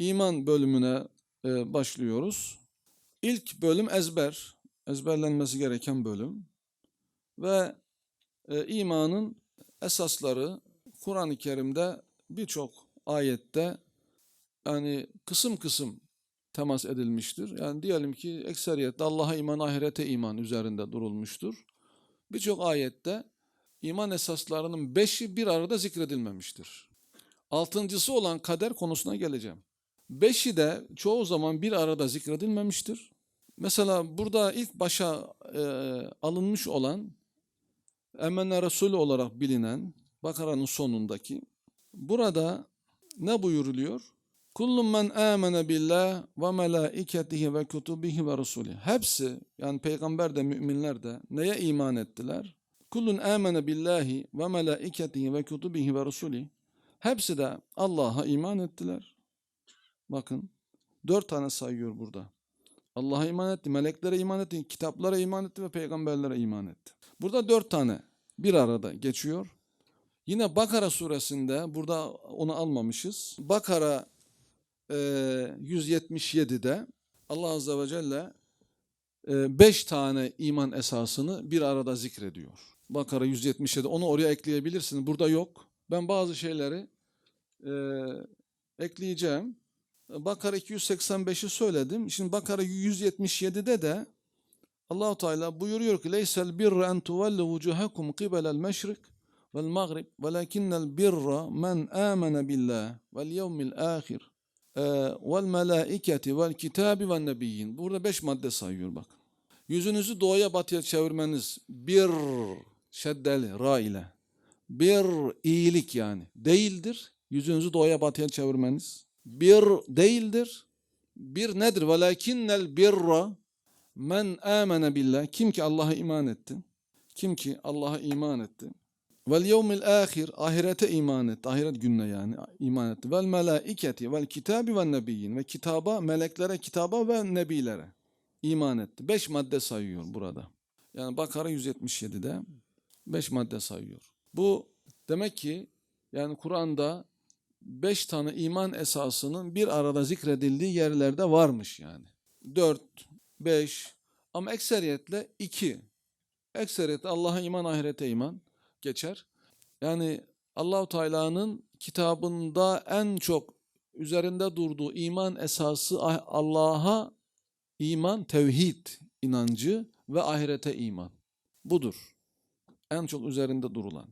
iman bölümüne e, başlıyoruz. İlk bölüm ezber, ezberlenmesi gereken bölüm ve e, imanın esasları Kur'an-ı Kerim'de birçok ayette yani kısım kısım temas edilmiştir. Yani diyelim ki ekseriyette Allah'a iman, ahirete iman üzerinde durulmuştur. Birçok ayette iman esaslarının beşi bir arada zikredilmemiştir. Altıncısı olan kader konusuna geleceğim. Beşi de çoğu zaman bir arada zikredilmemiştir. Mesela burada ilk başa e, alınmış olan Emene Resulü olarak bilinen Bakara'nın sonundaki burada ne buyuruluyor? Kullun men amene billah ve melaiketihi ve kutubihi ve rusulihi. Hepsi yani peygamber de müminler de neye iman ettiler? Kullun amene billahi ve melaiketihi ve kutubihi ve rusulihi. Hepsi de Allah'a iman ettiler. Bakın dört tane sayıyor burada. Allah'a iman etti, meleklere iman etti, kitaplara iman etti ve peygamberlere iman etti. Burada dört tane bir arada geçiyor. Yine Bakara suresinde burada onu almamışız. Bakara e, 177'de Allah Azze ve Celle e, beş tane iman esasını bir arada zikrediyor. Bakara 177 onu oraya ekleyebilirsiniz. Burada yok. Ben bazı şeyleri e, ekleyeceğim. Bakara 285'i söyledim. Şimdi Bakara 177'de de Allahu Teala buyuruyor ki leysel birre en tuvellu vucuhakum qibelel meşrik vel mağrib velakinnel birra men amene billah vel yevmil ahir e, vel melaiketi vel kitabi vel nebiyyin. Burada beş madde sayıyor bak. Yüzünüzü doğuya batıya çevirmeniz bir şeddeli ra ile bir iyilik yani değildir. Yüzünüzü doğuya batıya çevirmeniz bir değildir. Bir nedir? Velakinnel birra men amene billah. Kim ki Allah'a iman etti. Kim ki Allah'a iman etti. Vel yevmil ahir. Ahirete iman etti. Ahiret gününe yani iman etti. Vel melaiketi vel kitabi ve nebiyyin. Ve kitaba, meleklere, kitaba ve nebilere iman etti. Beş madde sayıyor burada. Yani Bakara 177'de beş madde sayıyor. Bu demek ki yani Kur'an'da beş tane iman esasının bir arada zikredildiği yerlerde varmış yani. Dört, beş ama ekseriyetle iki. Ekseriyetle Allah'a iman, ahirete iman geçer. Yani Allahu Teala'nın kitabında en çok üzerinde durduğu iman esası ah- Allah'a iman, tevhid inancı ve ahirete iman. Budur. En çok üzerinde durulan.